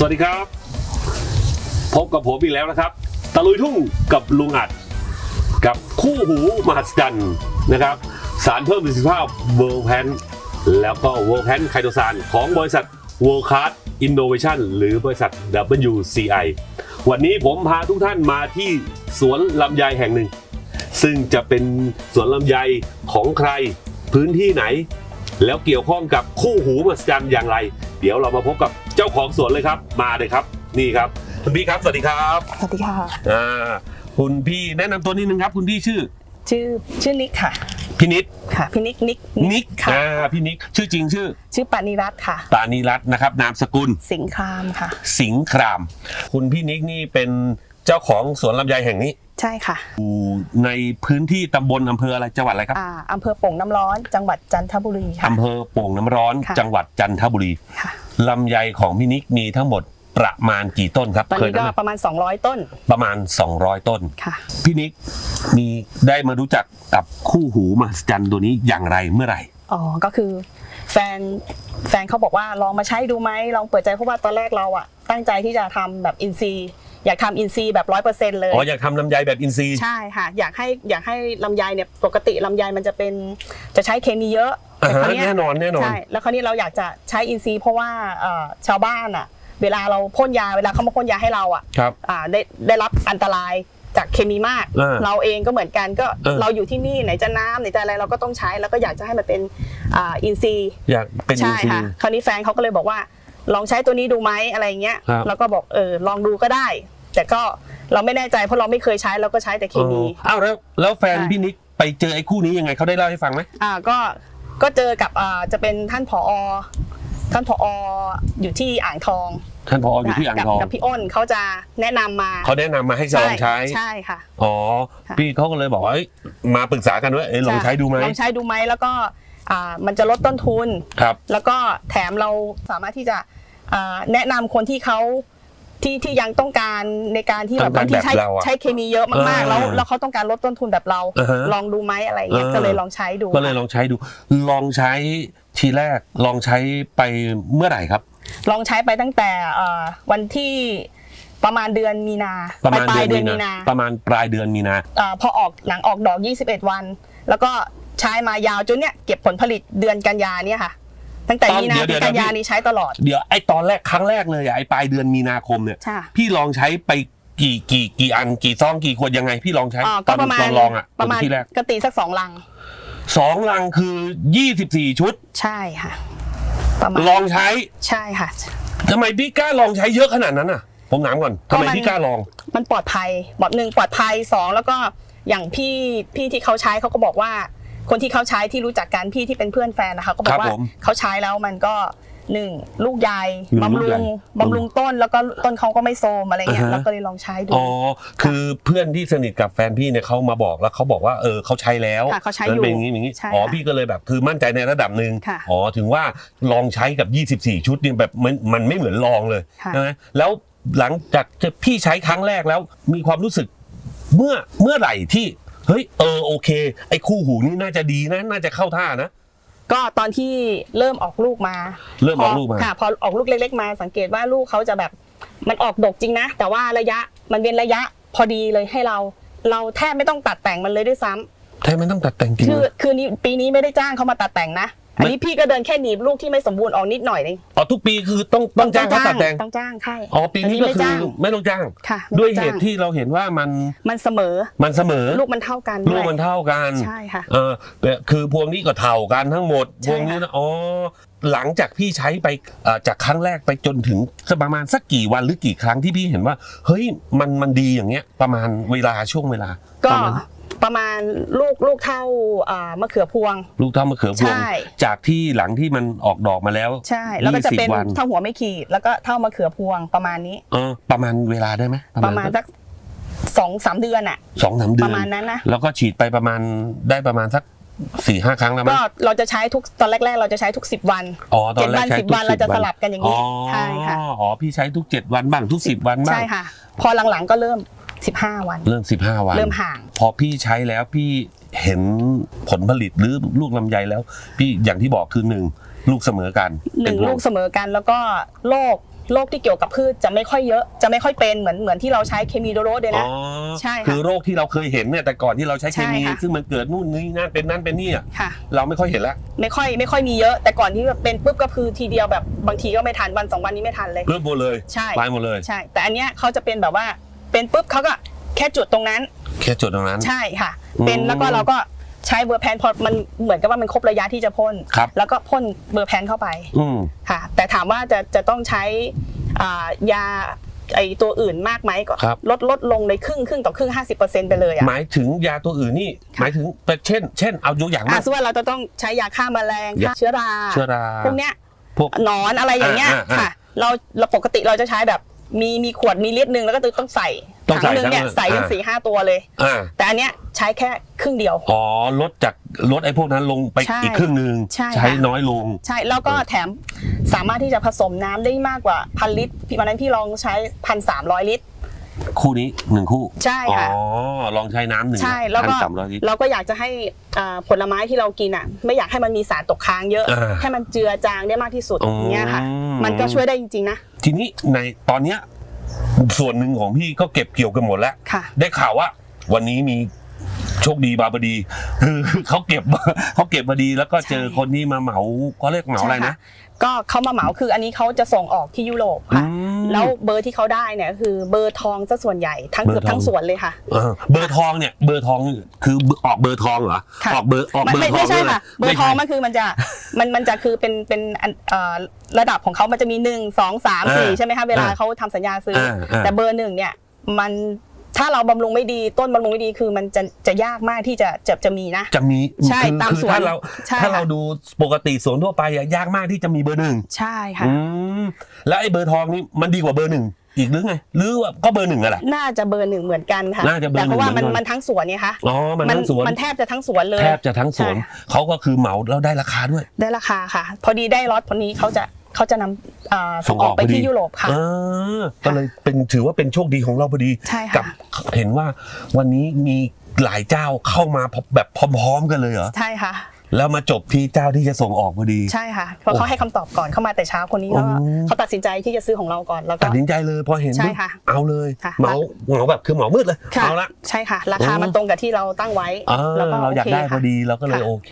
สวัสดีครับ พบกับผมอีกแล้วนะครับ ตะลุยทุ่งกับลุงอัด กับคู่หูมหัศจรรย์นะครับ สารเพิ่มประสิทธิภาพเวิร์ p แพนแล้วก็เวิร์ p แพนไคโตซานของบริษัท World Class Innovation หรือบริษัท WCI วันนี้ผมพาทุกท่านมาที่สวนลำไยแห่งหนึ่ง ซึ่งจะเป็นสวนลำไยของใครพื้นที่ไหน แล้วเกี่ยวข้องกับคู่หูมหัศจรรย์อย่างไร เดี๋ยวเรามาพบกับ เจ้าของสวนเลยครับ มาเลยครับ นี่ครับ คุณพี่ครับสวัสดีครับสวัสดีค่ะ อ่าคุณพี่แนะนำตัวนิดนึงครับ คุณพี่ชื่อชื่อชื่อนิกค่ะพี่นิดค่ะพี่นิกนิกนิกค่ะ อ่าพี่นิกชื่อจริงชื่อชื่อปานิรัตน์ค่ะปานิรัตน์นะครับ นามสกุล สิงครามค่ะ สิงห์คราม คุณพี่นิกนี่เป็นเจ้าของสวนลำไยแห่งนี้ใช่ค่ะอยู่ในพื้นที่ตำบลอำเภออะไรจังหวัดอะไรครับอ่าอำเภอโป่งน้ำร้อน จังหวัดจันทบุรีค่ะ อำเภอโป่งน้ำร้อนค่ะ จังหวัดจันทบุรี ค่ะ ลำไยของพี่นิกมีทั้งหมดประมาณกี่ต้นครับตอนเคยนี้ก็นับไหมประมาณ 200 ต้นประมาณ 200 ต้น ค่ะ พี่นิกมีได้มารู้จักกับคู่หูมหัศจรรย์ตัวนี้อย่างไรเมื่อไหร่ อ๋อ ก็คือ แฟนแฟนเขาบอกว่าลองมาใช้ดูไหมลองเปิดใจเพราะว่าตอนแรกเราอะตั้งใจที่จะทำแบบอินซีย์อยากทำอินซีย์แบบร้อยเปอร์เซ็นต์เลย อ๋ออยากทำลำไยแบบอินทรีย์ ใช่ค่ะ อยากให้อยากให้ลำไยเนี่ยปกติลำไยมันจะเป็นจะใช้เคมีเยอะอ่า แต่ฮะคราวเนี้ยแน่นอนแน่นอน ใช่แล้วคราวนี้เราอยากจะใช้อินทรีย์เพราะว่าเอ่อชาวบ้านอะ เวลาเราพ่นยาเวลาเขามาพ่นยาให้เราอะครับ อ่าได้ได้รับอันตรายจากเคมีมากอ่าเราเองก็เหมือนกันก็เออ เราอยู่ที่นี่ไหนจะน้ำไหนจะอะไรเราก็ต้องใช้แล้วก็อยากจะให้มันเป็นอ่าอินทรีย์ อยากเป็นอินใช่ทรีค่ะย์ คราวนี้แฟนเขาก็เลยบอกว่า ลองใช้ตัวนี้ดูไหมอะไรเงี้ยครับ แล้วก็บอกเออลองดูก็ได้ แต่ก็เราไม่แน่ใจเพราะเราไม่เคยใช้เราก็ใช้แต่เคมีอ๋ออ้าวแล้วแล้วแฟนใช่ พี่นิกไปเจอไอ้คู่นี้ยังไงเขาได้เล่าให้ฟังไหม อ่าก็ ก็เจอกับอ่าจะเป็นท่านผอ ท่านผออยู่ที่อ่างทองท่านพออยู่ที่อ่างกับทองกับพี่อ้นเขาจะแนะนำมาเขาแนะนำมาให้ลองใช้ใช่ค่ะอ๋อค่ะพี่เขาก็เลยบอกว่าเอ้ยมาปรึกษากันว่าเอ้ยลองใช้ดูไหมลองใช้ดูไหมแล้วก็อ่ามันจะลดต้นทุนครับ แล้วก็แถมเราสามารถที่จะอ่าแนะนำคนที่เขา ที่ที่ยังต้องการในการที่แบบต้องการบางทีใช้แบบเราอะใช้เคมีเยอะมากอ่าๆแล้วแล้วเขาต้องการลดต้นทุนแบบเราอ่าฮะลองดูไหมอะไรเงี้ยอ่าก็เลยลองใช้ดูก็เลยลองใช้ดู ลองใช้ทีแรกลองใช้ไปเมื่อไหร่ครับ ลองใช้ไปตั้งแต่เอ่อวันที่ประมาณเดือนมีนาประมาณปลายเดืเดืออนนมีมีนานา ประมาณปลายเดือนมีนาเอ่อพอออกหลังออกดอก 21 วัน แล้วก็ใช้มายาวจนเนี้ยเก็บผลผลิตเดือนกันยาเนี่ยค่ะ ตั้งแต่ตอนมีนาเดี๋ถึยวงกันยาเดี๋ยวนี้ใช้ตลอด เดี๋ยวไอ้ตอนแรกครั้งแรกเลยอะไอ้ปลายเดือนมีนาคมเนี่ยใช่พี่ลองใช้ไปกี่กี่กี่อันกี่ซองกี่ขวดยังไงพี่ลองใช้อ่าตก็อนประมาณตอนลองอะประมาณที่แรกกตีสักสองลังสองลังคือ24ชุด ใช่ค่ะประมาณลองใช้ใช่ค่ะทำไมพี่กล้าลองใช้เยอะขนาดนั้นอะ ผมถามก่อนก็ทำไมมันพี่กล้าลอง มันปลอดภัยบอกหนึ่งปลอดภัยสองแล้วก็อย่างพี่พี่ที่เขาใช้เขาก็บอกว่า คนที่เขาใช้ที่รู้จักกันพี่ที่เป็นเพื่อนแฟนนะคะเขาบอครักบว่าผมเขาใช้แล้วมันก็หนึ่งลูกใหญ่หนึ่งบำลูรุกใหญ่งบำรุงต้นแล้วก็ต้นเขาก็ไม่โทรมอะไรเงี้ยอ่าฮะ เราก็เลยลองใช้ดู อ๋อคือเพื่อนที่สนิทกับแฟนพี่เนี่ยเขามาบอกแล้วเขาบอกว่าเออเขาใช้แล้วค่ะเขาใช้มันอยู่เป็นอย่างนี้อย่างนี้ใช่อ๋อค่ะพี่ก็เลยแบบคือมั่นใจในระดับหนึ่งค่ะอ๋อถึงว่าลองใช้กับ 24 ชุดนี่แบบมันมันไม่เหมือนลองเลยค่ะ ใช่ไหมแล้วหลังจากจะพี่ใช้ครั้งแรกแล้วมีความรู้สึกเมื่อเมื่อไหร่ที่ เฮ้ยเออโอเค ไอ้คู่หูนี่น่าจะดีนะน่าจะเข้าท่านะ ก็ตอนที่เริ่มออกลูกมาเริ่มออกลูกมาพค่ะพอออกลูกเล็ก ๆ มาสังเกตว่าลูกเขาจะแบบมันออกดกจริงนะ แต่ว่าระยะมันเป็นระยะพอดีเลยให้เรา เราแทบไม่ต้องตัดแต่งมันเลยด้วยซ้ำแท้ไม่ต้องตัดแต่งจริงคือนะคือนี้ปีนี้ไม่ได้จ้างเขามาตัดแต่งนะ อันนี้พี่ก็เดินแค่หนีบลูกที่ไม่สมบูรณ์ออกนิดหน่อยเองอ๋อทุกปีคือต้องต้องจ้างเขาตัดแต่งต้องจ้างใช่อ๋อปีนี้ก็ไม่คือจ้างไม่ต้องจ้างค่ะไม่ด้วยต้องเหจ้างตุที่เราเห็นว่ามันมันเสมอ มันเสมอลูกมันเท่ากันลูกด้วยมันเท่ากันใช่ค่ะเออแต่คือพวงนี้ก็เท่ากันทั้งหมดใช่พวงนี้นะอ๋อหลังจากพี่ใช้ไปเอ่อจากครั้งแรกไปจนถึงสักประมาณสักกี่วันหรือกี่ครั้งที่พี่เห็นว่า เฮ้ยมันมันดีอย่างเงี้ย ประมาณเวลาช่วงเวลาก็ ประมาณประมาณลูกลูกเท่าอ่ามะเขือพวง ลูกเท่ามะเขือพวง ใช่ จากที่หลังที่มันออกดอกมาแล้วใช่ แล้วก็จะเป็น20วันเท่าหัวไม่ขีด แล้วก็เท่ามะเขือพวงประมาณนี้ เออประมาณเวลาได้ไหมประมาณสักสองสามเดือนอะสองสามเดืปอนระมาณนั้นนะ แล้วก็ฉีดไปประมาณได้ประมาณสักสี่ห้าครั้งแล้วมั้ก็ยเราจะใช้ทุกตอนแรก ๆ เราจะใช้ทุกสิบวันอ๋อตอเจ็นดแรวักนใช้สิบทุกวันเราจะสลับกันอย่างนี้ อ๋อใช่ค่ะ อ๋อพี่ใช้ทุกเจ็ดวันบ้างทุกสิบวันบ้าง ใช่ค่ะ พอหลังๆก็เริ่ม สิบห้าวัน เริ่ม 15 วัน เริ่มห่าง พอพี่ใช้แล้วพี่เห็นผลผลิตหรือลูกลำไยแล้ว พี่อย่างที่บอกคือหนึ่งลูกเสมอกันหนึ่งเป็ลูกเสมอกันแล้วก็โรคโรคที่เกี่ยวกับพืชจะไม่ค่อยเยอะจะไม่ค่อยเป็นเหมือนเหมือนที่เราใช้เคมีโดโรสเลยอ๋นะอใช่ค่ะคือโรคที่เราเคยเห็นเนี่ยแต่ก่อนที่เราใช้เคมีใช่ค่ะซึ่งมันเกิดนู่นนี่นั่นเป็นนั่นเป็นนี่อะค่ะเราไม่ค่อยเห็นแล้วไม่ค่อยไม่ค่อยมีเยอะ แต่ก่อนที่แบบเป็นปุ๊บก็คือทีเดียวแบบบางทีก็ไม่ทันวันสองวันนี้ไม่ทันเลยเริ่มหมดเลยใช่ตายหมดเลยใช่ แต่อันเนี้ยเขาจะเป็นแบบว่า เป็นปุ๊บเขาก็แค่จุดตรงนั้น แค่จุดตรงนั้น ใช่ค่ะอืมเป็นแล้วก็เราก็ใช้เบอร์แพนพอมันเหมือนกับว่ามันครบระยะที่จะพ่นครับแล้วก็พ่นเบอร์แพนเข้าไปอืมค่ะ แต่ถามว่าจะจะต้องใช้อ่ายาไอตัวอื่นมากไหมก็ครับลดลดลงเลยครึ่งครึ่งต่อครึ่ง50%ไปเลยอะหมายถึงยาตัวอื่นนี่หมายถึงเป็นเช่น เช่นเอายกอย่างอะมาสมมติว่าเราจะต้องใช้ยาฆ่าแมลงยาฆ่าเชื้อราเชื้อราพวกเนี้ยพวกหนอนอะไรอย่างเงี้ยอ่าอ่าค่ะ เราเราปกติเราจะใช้แบบ มีมีขวดมีลิตรหนึ่งแล้วก็ต้องใส่ต้องใส่ถังหนึงเนี่ยทั้งใส่กันอ่า สี่ห้าตัวเลย อ่าแต่อันเนี้ยใช้แค่ครึ่งเดียว อ๋อลดจากลดไอ้พวกนั้นลงไปใช่อีกครึ่งหนึ่งใช่ค่ะ น้อยลง ใช่แล้วก็แถมสามารถที่จะผสมน้ำได้มากกว่าพันลิตรพี่วันนั้นพี่ลองใช้พันสามร้อยลิตร คู่นี้หนึ่งคู่ใช่ค่ะอ๋อลองใช้น้ำหนึ่งใช่แล้วก็สามร้อยลิตรเราก็อยากจะให้อ่าผลไม้ที่เรากินอะ ไม่อยากให้มันมีสารตกค้างเยอะอ่าให้มันเจือจางได้มากที่สุดอืมอย่างเงี้ยค่ะ มันก็ช่วยได้จริงๆนะทีนี้ในตอนเนี้ยส่วนหนึ่งของพี่ก็เก็บเกี่ยวกันหมดแล้วค่ะได้ข่าวว่าวันนี้มี โชคดีบาบดีคือเขาเก็บเขาเก็บมาดีแล้วก็เจอใช่คนที่มาเหมาเขาเรียกเหมาอะไรนะใช่ค่ก็เขามาเหมาคืออันนี้เขาจะส่งออกที่ยุโรปค่ะอืมแล้วเบอร์ที่เขาได้เนี่ยคือเบอร์ทองซะส่วนใหญ่ทั้งเบอร์เกือบทองทั้งสวนเลยค่ะเออเบอร์ทองเนี่ยเบอร์ทองคือออกเบอร์ทองเหรอค่ะออกเบอร์ออกไม่เบอร์ไม่ทองไม่ใช่ด้วยหค่ะเบอร์ทองไม่มันคือมันจะมันมันจะคือเป็นเป็นอันเอ่อระดับของเขามันจะมีหนึ่งสองสามสี่อ่าใช่ไหมคะเวลาอ่าเขาทำสัญญาซื้ออาอ่าแต่เบอร์หนึ่งเนี่ยมัน ถ้าเราบำรุงไม่ดีต้นบำรุงไม่ดีคือมันจะจะยากมากที่จะจะจะมีนะ จะมีใช่คือตามคือสวนถ้าเราใช่ถ้าเราค่ะ ดูปกติสวนทั่วไปอะยากมากที่จะมีเบอร์หนึ่งใช่ค่ะ อืมแล้วไอ้เบอร์ทองนี่มันดีกว่าเบอร์หนึ่งอีกหรือไงหรือว่าก็เบอร์หนึ่งอะแหละ น่าจะเบอร์หนึ่งเหมือนกันค่ะน่าจะเบอร์แต่เพราะว่าหนึ่มันงเหมือนกัน มันทั้งสวนเนี่ยค่ะอ๋อมันทั้งสวน มันแทบจะทั้งสวนเลย แทบจะทั้งสวนใช่ เขาก็คือเหมาแล้วได้ราคาด้วย ได้ราคาค่ะ พอดีได้ล็อตพอนี้เขาจะเขาจะนำอ่าส่งออกไปพอดีที่ยุโรปค่ะเออก็เลยเป็นถือว่าเป็นโชคดีของเราพอดีใช่กัค่ะเห็นว่าวันนี้มีหลายเจ้าเข้ามาแบบพร้อม ๆ กันเลยเหรอใช่ค่ะ แล้วมาจบที่เจ้าที่จะส่งออกพอดี ใช่ค่ะเพราะเขาให้คำตอบก่อนเข้ามาแต่เช้าคนนี้ก็อืมเขาตัดสินใจที่จะซื้อของเราก่อนแล้วก็ ตัดสินใจเลยพอเห็นใช่ปุ๊บค่ะเอาเลยค่ะ เหมาเหมาแบบคือเหมามืดเลยค่ะเอาละ ใช่ค่ะ ราคาโอ้มันตรงกับที่เราตั้งไว้เออแล้วก็เราอยากโคได้พค่ะอดีเราก็เลยค่ะ โอเค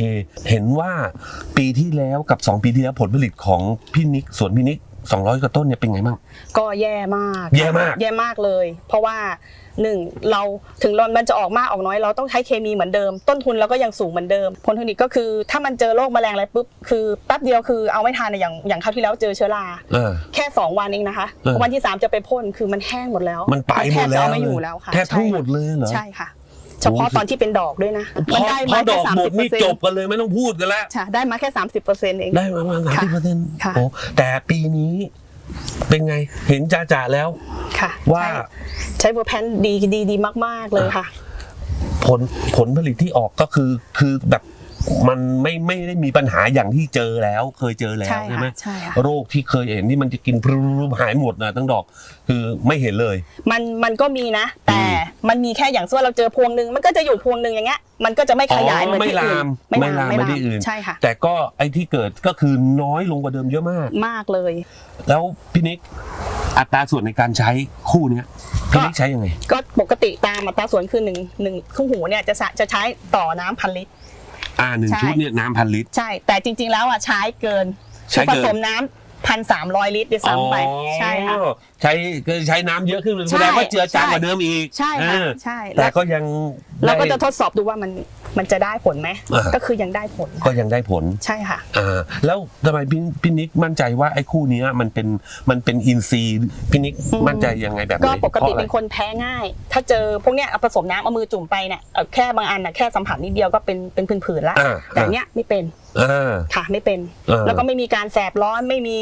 เห็นว่าปีที่แล้วกับ 2 ปีที่แล้วผลผลิตของพี่นิกสวนพี่นิก 200กว่าต้นเนี่ยเป็นไงบ้าง ก็แย่มาก แย่มาก แย่มากเลย เพราะว่าหนึ่งเราถึงมันจะออกมากออกน้อยเราต้องใช้เคมีเหมือนเดิม ต้นทุนเราก็ยังสูงเหมือนเดิม ผลผลิตก็คือถ้ามันเจอโรคแมลงอะไรปุ๊บคือแป๊บเดียวคือเอาไม่ทันอะอย่างอย่างคราวที่แล้วเจอเชื้อราเออ แค่ 2 วันเองนะคะเออ วันที่ 3 จะไปพ่นคือมันแห้งหมดแล้วมันไปหแทมบดจะแล้วเอาไม่อยู่แล้วค่ะแทบทั้งหมดเลยเหรอ ใช่ค่ะ เฉพาะตอนที่เป็นดอกด้วยนะพมันอได้พอมาดแค่อกสามหมสิดบเปอนี่ร์เซ็นจบต์กันเลยไม่ต้องพูดกันแล้วใช่ได้มาแค่สามสิบเปอร์เซ็นต์เองได้ประมาณสามค่ะสิบเปอร์เซ็นต์ค่ะโอ้แต่ปีนี้เป็นไงเห็นจ่าจ่าแล้วค่ะ ว่าใช่ใช้เวอร์แพนดีดีดีมาก ๆ เลยค่ะ ผลผลผลิตที่ออกก็คือคือแบบ มันไม่ไม่ได้มีปัญหาอย่างที่เจอแล้ว เคยเจอแล้วใช่ใช่ไหมค่ะใช่ค่ะโรคที่เคยเห็นที่มันจะกินพรุบหายหมดนะทั้งดอก คือไม่เห็นเลย มันมันก็มีนะ แต่มันมีแค่อย่างส่วนเราเจอพวงหนึ่งมันก็จะอยู่พวงหนึ่งอย่างเงี้ยมันก็จะไม่ขยายเหมือนไม่ที่ลาอื่มนไม่ลามไม่ได้อื่นใช่ค่ะแต่ก็ไอ้ที่เกิดก็คือน้อยลงกว่าเดิมเยอะมากมากเลย แล้วพี่นิกอัตราส่วนในการใช้คู่เนี้ยพี่นิกใช้ยังไงก็ปกติตามอัตราส่วนคือหนึ่งหนึ่งคู่หูเนี่ยจะสะจะใช้ต่อน้ำพันลิตร อ่าหนึ่งใช่ ชุดเนี่ยน้ำพันลิตร ใช่ แต่จริงๆแล้วอะใช้เกินใช้ผเกิน สมน้ำพันสามร้อยลิตรด้วยซ้ำไปใช่ค่ะอ๋อใช้ก็ใช้น้ำเยอะขึ้นใช่แสดงว่าเจือจางใช่กว่าเดิมอีกใช่ค่ะเออใช่ แต่แล้วก็ยังเราก็ได้ จะทดสอบดูว่ามันมันจะได้ผลไหมอ่า ก็คือยังได้ผลก็ยังได้ผลใช่ค่ะ อ่าแล้วทำไมพี่พี่นิกมั่นใจว่าไอ้คู่เนี้ยมันเป็นมันเป็นอินซีย์พี่นิกอืม มั่นใจยังไงแบบไหนก็ปกติพราะอะไรเป็นคนแพ้ง่าย ถ้าเจอพวกเนี้ยเอาผสมน้ำเอามือจุ่มไปเนี่ยเอ่อแค่บางอันน่ะแค่สัมผัสนิดเดียวก็เป็นเป็นผื่นๆละอ่าแต่เนี้ยไม่เป็นอ่า ค่ะไม่เป็น เออ แล้วก็ไม่มีการแสบร้อนไม่มี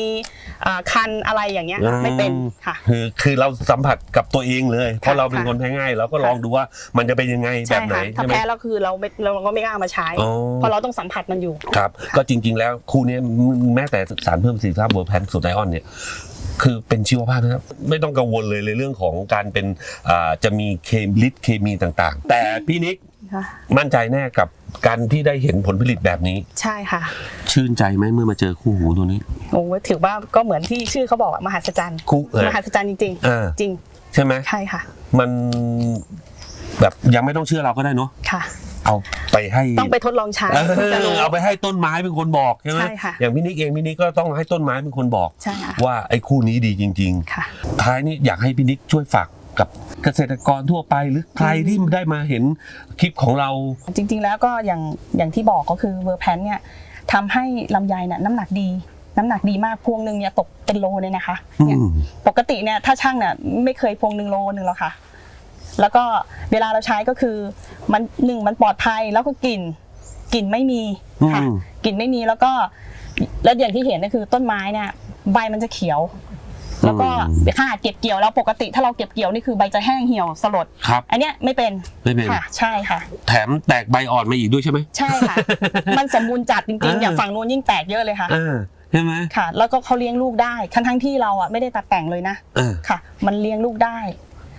อ่าคันอะไรอย่างเงี้ยไม่เป็นค่ะ คือคือเราสัมผัสกับตัวเองเลย เพราะเราเป็นค่ะคนแพ้ง่ายเราก็ลองดูว่ามันจะเป็นยังไงแบใช่บไหนค่ะถ้าใช่ไหม แพ้แล้วคือเราไม่เราก็ไม่กล้ามาใช้อ๋อ เพราะเราต้องสัมผัสมันอยู่ ครับ ก็จริง ๆ แล้วคู่เนี้ยแม้แต่สารเพิ่มประสิทธิภาพเวอร์แพนสูตรไดออนเนี่ย คือเป็นชีวภาพนะครับ ไม่ต้องกังวลเลยในเรื่องของการเป็นอ่าจะมีเคมฤทธิ์เคมีต่างๆ แต่พี่นิกค่ะ มั่นใจแน่กับการที่ได้เห็นผลผลิตแบบนี้ ใช่ค่ะชื่นใจไหมเมื่อมาเจอคู่หูตัวนี้ โอ้ถือว่าก็เหมือนที่ชื่อเขาบอกอะมหัศจรรย์คู่เออมหัศจรรย์จริง เออ ๆ จริงใช่ไหม ใช่ค่ะมันแบบยังไม่ต้องเชื่อเราก็ได้เนาะค่ะ เอาไปให้ต้องไปทดลองใช้เอถึงจะรู้ อเอาไปให้ต้นไม้เป็นคนบอกใช่ไหมใช่ค่ะ อย่างพี่นิกเองพี่นิกก็ต้องให้ต้นไม้เป็นคนบอก ใช่ค่ะว่าไอ้คู่นี้ดีจริงค่ะๆท้ายนี้อยากให้พี่นิกช่วยฝากกับเกษตรกรทั่วไปหรือใครที่ได้มาเห็นคลิปของเรา จริงๆแล้วก็อย่างอย่างที่บอกก็คือเวอร์แพนเนี่ยทำให้ลำไยน่ะน้ำหนักดี น้ำหนักดีมากพวงหนึ่งเนี่ยตกเป็นโลเลยนะคะเนี่ยอืม ปกติเนี่ยถ้าช่างเนี่ยไม่เคยพวงหนึ่งโลหนึ่งหรอกค่ะ แล้วก็เวลาเราใช้ก็คือมันหนึ่งมันปลอดภัยแล้วก็กลิ่นกลิ่นไม่มีค่ะอืม กลิ่นไม่มีแล้วก็แล้วอย่างที่เห็นก็คือต้นไม้เนี่ยใบมันจะเขียว แล้วก็ขนาดเก็บเกี่ยวแล้วปกติถ้าเราเก็บเกี่ยวนี่คือใบจะแห้งเหี่ยวสลด ครับ อันเนี้ยไม่เป็นไม่เป็น ค่ะ ใช่ค่ะ แถมแตกใบอ่อนมาอีกด้วยใช่ไหม ใช่ค่ะ มันสมบูรณ์จัดจริงอ่าๆอย่างฝั่งนู้นยิ่งแตกเยอะเลยค่ะ อ่าใช่ไหมค่ะ แล้วก็เขาเลี้ยงลูกได้ทั้งทั้งๆที่เราอะไม่ได้ตัดแต่งเลยนะ อ่า ค่ะ มันเลี้ยงลูกได้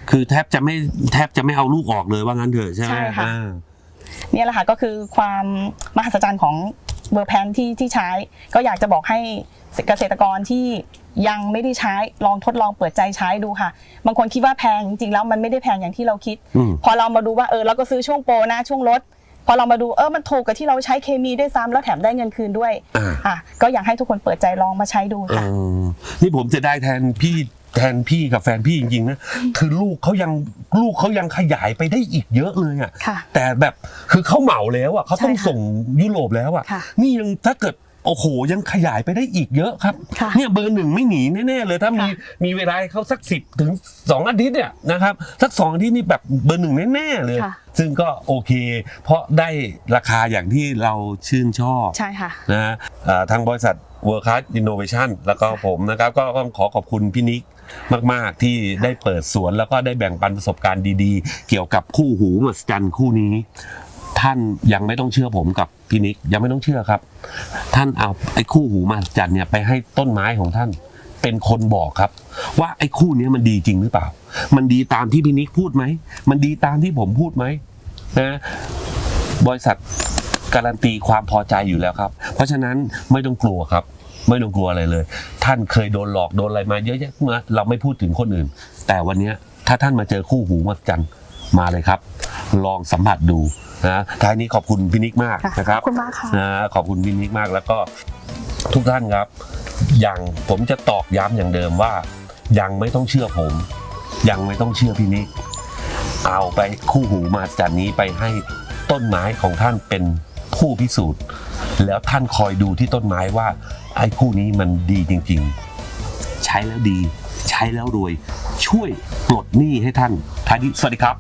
คือแทบจะไม่แทบจะไม่เอาลูกออกเลยว่างั้นเถอะใช่ไหมใช่ค่ะ อ่า เนี่ยแหละค่ะก็คือความมหัศจรรย์ของเบอร์แพนที่ที่ใช้ ก็อยากจะบอกให้เกษตรกรที่ยังไม่ได้ใช้ลองทดลองเปิดใจใช้ดูค่ะ บางคนคิดว่าแพงจริงๆแล้วมันไม่ได้แพงอย่างที่เราคิด อืม พอเรามาดูว่าเออเราก็ซื้อช่วงโปรนะช่วงลดพอเรามาดูเออมันถูกกับที่เราใช้เคมีด้วยซ้ำแล้วแถมได้เงินคืนด้วยอ่า อะก็อยากให้ทุกคนเปิดใจลองมาใช้ดูเอค่ะ อนี่ผมจะได้แทนพี่ แทนพี่กับแฟนพี่จริงๆนะคือลูกเขายังลูกเขายังขยายไปได้อีกเยอะเลยอะค่ะแต่แบบคือเขาเหมาแล้วอะเขาต้องใช่ค่ะส่งยุโรปแล้วอะค่ะนี่ยังถ้าเกิดโอ้โหยังขยายไปได้อีกเยอะครับค่ะเนี่ยเบอร์หนึ่งไม่หนีแน่ๆเลยถ้ามีค่ะมีเวลาให้เขาสักสิบถึงสองอาทิตย์เนี่ยนะครับสักสองอาทิตย์นี่แบบเบอร์หนึ่งแน่ๆเลยค่ะซึ่งก็โอเค เพราะได้ราคาอย่างที่เราชื่นชอบใช่ค่ะนะฮะอ่าทางบริษัท World Class Innovation แล้วก็ผมนะครับ ก็ต้องขอขอบคุณพี่นิก มาก ๆ ที่ได้เปิดสวนแล้วก็ได้แบ่งปันประสบการณ์ดีๆ เกี่ยวกับคู่หูมหัศจรรย์คู่นี้ ท่านยังไม่ต้องเชื่อผมกับพี่นิกยังไม่ต้องเชื่อครับ ท่านเอาไอ้คู่หูมหัศจรรย์เนี่ยไปให้ต้นไม้ของท่านเป็นคนบอกครับ ว่าไอ้คู่นี้มันดีจริงหรือเปล่า มันดีตามที่พี่นิกพูดไหม มันดีตามที่ผมพูดไหมนะบริษัทการันตีความพอใจอยู่แล้วครับ เพราะฉะนั้นไม่ต้องกลัวครับ ไม่ต้องกลัวอะไรเลย ท่านเคยโดนหลอกโดนอะไรมาเยอะแยะมาเราไม่พูดถึงคนอื่น แต่วันเนี้ยถ้าท่านมาเจอคู่หูมาจันมาเลยครับ ลองสัมผัสดูนะท้ายนี้ขอบคุณพี่นิกมากค่ะนะครับขอบคุณมากค่ะนะขอบคุณพี่นิกมากแล้วก็ทุกท่านครับ อย่างผมจะตอกย้ำอย่างเดิมว่า ยังไม่ต้องเชื่อผม ยังไม่ต้องเชื่อพี่นิกเอาไปคู่หูมาจันนี้ไปให้ต้นไม้ของท่านเป็น ผู้พิสูจน์ แล้วท่านคอยดูที่ต้นไม้ว่า ไอ้คู่นี้มันดีจริง ๆ ใช้แล้วดี ใช้แล้วรวย ช่วยปลดหนี้ให้ท่านท้ายนี้สวัสดีครับ